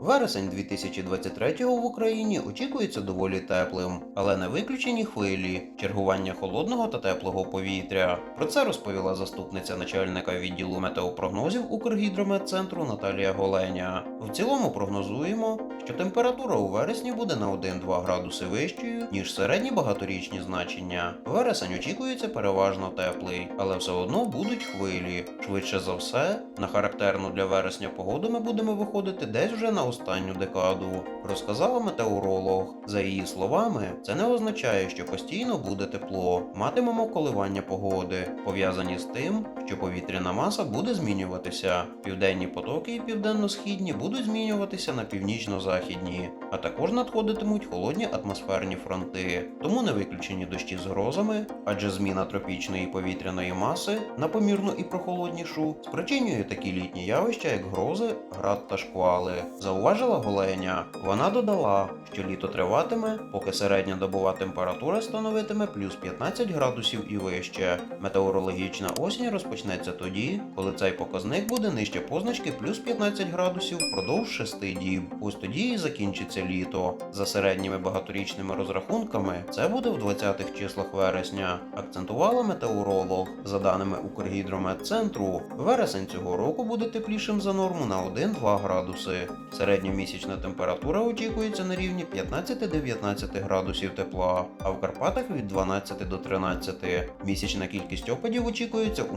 Вересень 2023-го в Україні очікується доволі теплим, але не виключені хвилі, чергування холодного та теплого повітря. Про це розповіла заступниця начальника відділу метеопрогнозів Укргідрометцентру Наталія Голеня. В цілому прогнозуємо, що температура у вересні буде на 1-2 градуси вищою, ніж середні багаторічні значення. Вересень очікується переважно теплий, але все одно будуть хвилі. Швидше за все, на характерну для вересня погоду ми будемо виходити десь вже на останню декаду, розказала метеоролог. За її словами, це не означає, що постійно буде тепло. Матимемо коливання погоди, пов'язані з тим, що повітряна маса буде змінюватися. Південні потоки і південно-східні будуть змінюватися на північно-західні, а також надходитимуть холодні атмосферні фронти. Тому не виключені дощі з грозами, адже зміна тропічної повітряної маси на помірну і прохолоднішу спричинює такі літні явища, як грози, град та шквали. Зауважила Голеня. Вона додала, що літо триватиме, поки середня добова температура становитиме плюс 15 градусів і вище. Метеорологічна осінь розпочнеться тоді, коли цей показник буде нижче позначки плюс 15 градусів впродовж 6 діб. Ось тоді і закінчиться літо. За середніми багаторічними розрахунками, це буде в 20-х числах вересня, акцентувала метеоролог. За даними Укргідрометцентру, вересень цього року буде теплішим за норму на 1-2 градуси. Середньомісячна температура очікується на рівні 15-19 градусів тепла, а в Карпатах від 12 до 13. Місячна кількість опадів очікується у